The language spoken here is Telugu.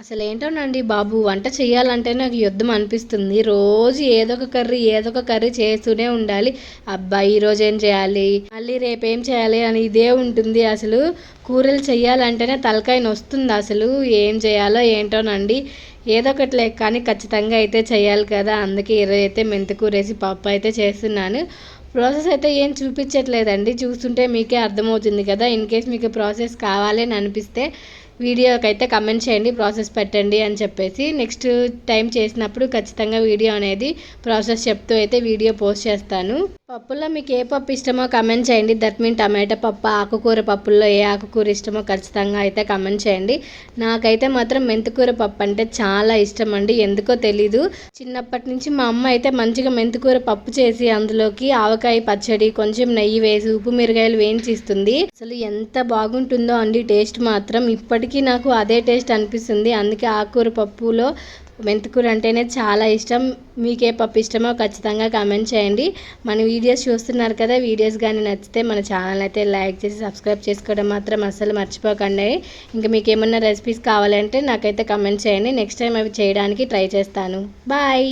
అసలు ఏంటోనండి బాబు వంట చేయాలంటే నాకు యుద్ధం అనిపిస్తుంది. రోజు ఏదో ఒక కర్రీ ఏదో ఒక కర్రీ చేస్తూనే ఉండాలి. అబ్బాయి ఈరోజు ఏం చేయాలి? మళ్ళీ రేపు ఏం చేయాలి అని ఇదే ఉంటుంది అసలు. కూరలు చేయాలంటేనే తలకాయ వస్తుంది అసలు. ఏం చేయాలో ఏంటోనండి. ఏదో ఒకటి లేక కానీ ఖచ్చితంగా అయితే చేయాలి కదా. అందుకే ఈరోజు అయితే మెంతికూర వేసి పప్పు అయితే చేస్తున్నాను. ప్రాసెస్ అయితే ఏం చూపించట్లేదండి. చూస్తుంటే మీకే అర్థమవుతుంది కదా. ఇన్ కేస్ మీకు ప్రాసెస్ కావాలి అని అనిపిస్తే వీడియోకి అయితే కమెంట్ చేయండి ప్రాసెస్ పెట్టండి అని చెప్పేసి నెక్స్ట్ టైం చేసినప్పుడు ఖచ్చితంగా వీడియో అనేది ప్రాసెస్ చెప్తూ అయితే వీడియో పోస్ట్ చేస్తాను. పప్పుల్లో మీకు ఏ పప్పు ఇష్టమో కమెంట్ చేయండి. దట్ మీన్ టమాటా పప్పు ఆకుకూర పప్పుల్లో ఏ ఆకుకూర ఇష్టమో ఖచ్చితంగా అయితే కమెంట్ చేయండి. నాకైతే మాత్రం మెంతికూర పప్పు అంటే చాలా ఇష్టం అండి. ఎందుకో తెలీదు. చిన్నప్పటి నుంచి మా అమ్మ అయితే మంచిగా మెంతికూర పప్పు చేసి అందులోకి ఆవకాయ పచ్చడి కొంచెం నెయ్యి వేసి ఉప్పు మిరగాయలు వేయించి ఇస్తుంది అసలు ఎంత బాగుంటుందో అండి టేస్ట్ మాత్రం. ఇప్పటికీ నాకు అదే టేస్ట్ అనిపిస్తుంది. అందుకే ఆకుకూర పప్పులో మెంతికూర అంటేనే చాలా ఇష్టం. మీకే పప్పు ఇష్టమో ఖచ్చితంగా కామెంట్ చేయండి. మన వీడియోస్ చూస్తున్నారు కదా వీడియోస్ కానీ నచ్చితే మన ఛానల్ అయితే లైక్ చేసి సబ్స్క్రైబ్ చేసుకోవడం మాత్రం అస్సలు మర్చిపోకండి. ఇంకా మీకు ఏమన్నా రెసిపీస్ కావాలంటే నాకైతే కమెంట్ చేయండి. నెక్స్ట్ టైం అవి చేయడానికి ట్రై చేస్తాను. బాయ్